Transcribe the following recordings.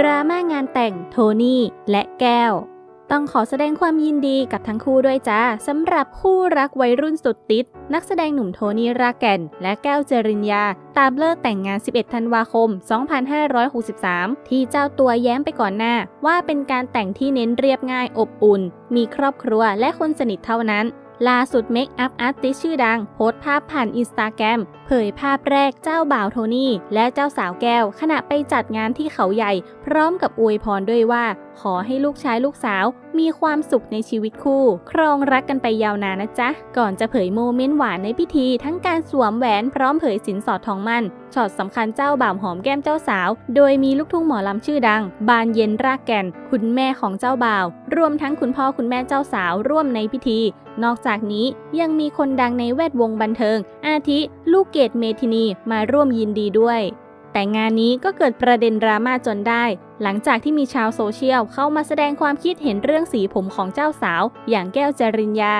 ดราม่างานแต่งโทนี่และแก้ว ต้องขอแสดงความยินดีกับทั้งคู่ด้วยจ้าสำหรับคู่รักวัยรุ่นสุดติด นักแสดงหนุ่มโทนี่รากแกนและแก้วเจริญญา ตามเลิกแต่งงาน 11 ธันวาคม 2563 ที่เจ้าตัวแย้มไปก่อนหน้า ว่าเป็นการแต่งที่เน้นเรียบง่ายอบอุ่น มีครอบครัวและคนสนิทเท่านั้น ล่าสุดเมคอัพอาร์ติสชื่อดัง โพสต์ภาพผ่านอินสตาแกรมเผยภาพแรกเจ้าบ่าวโทนี่ และเจ้าสาวแก้ว ขณะไปจัดงานที่เขาใหญ่ พร้อมกับอวยพรด้วยว่าขอให้ลูกชายลูกสาวมีความสุขในชีวิตคู่ ครองรักกันไปยาวนานนะจ๊ะ ก่อนจะเผยโมเมนต์หวานในพิธี ทั้งการสวมแหวนพร้อมเผยสินสอดทองมั่นช็อตสำคัญเจ้าบ่าวหอมแก้มเจ้าสาว โดยมีลูกทุ่งหมอลำชื่อดัง บานเย็นรากแก่น คุณแม่ของเจ้าบ่าว รวมทั้งคุณพ่อคุณแม่เจ้าสาวร่วมในพิธี นอกจากนี้ยังมีคนดังในแวดวงบันเทิง อาทิ ลูกเกดเมทินีมาร่วมยินดีด้วย แต่งานนี้ก็เกิดประเด็นดราม่าจนได้ หลังจากที่มีชาวโซเชียลเข้ามาแสดงความคิดเห็นเรื่องสีผมของเจ้าสาว อย่างแก้วจริญญา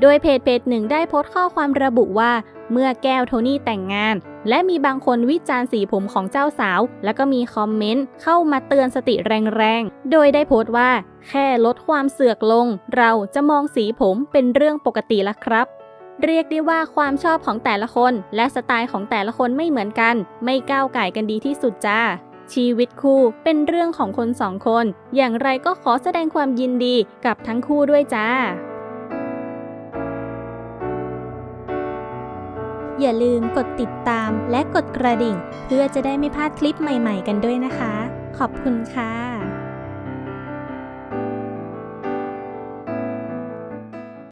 โดยเพจเพจหนึ่งได้โพสต์ข้อความระบุว่า เมื่อแก้วโทนี่แต่งงาน และมีบางคนวิจารณ์สีผมของเจ้าสาว แล้วก็มีคอมเมนต์เข้ามาเตือนสติแรงๆ โดยได้โพสต์ว่า แค่ลดความเสือกลง เราจะมองสีผมเป็นเรื่องปกติละครับ เรียกได้ว่าความชอบของแต่ละคน และสไตล์ของแต่ละคนไม่เหมือนกัน ไม่ก้าวไก่กันดีที่สุดจ้าชีวิตคู่เป็นเรื่องของคนสองคน อย่างไรก็ขอแสดงความยินดีกับทั้งคู่ด้วยจ้า อย่าลืมกดติดตามและกดกระดิ่ง เพื่อจะได้ไม่พลาดคลิปใหม่ๆกันด้วยนะคะ ขอบคุณค่ะ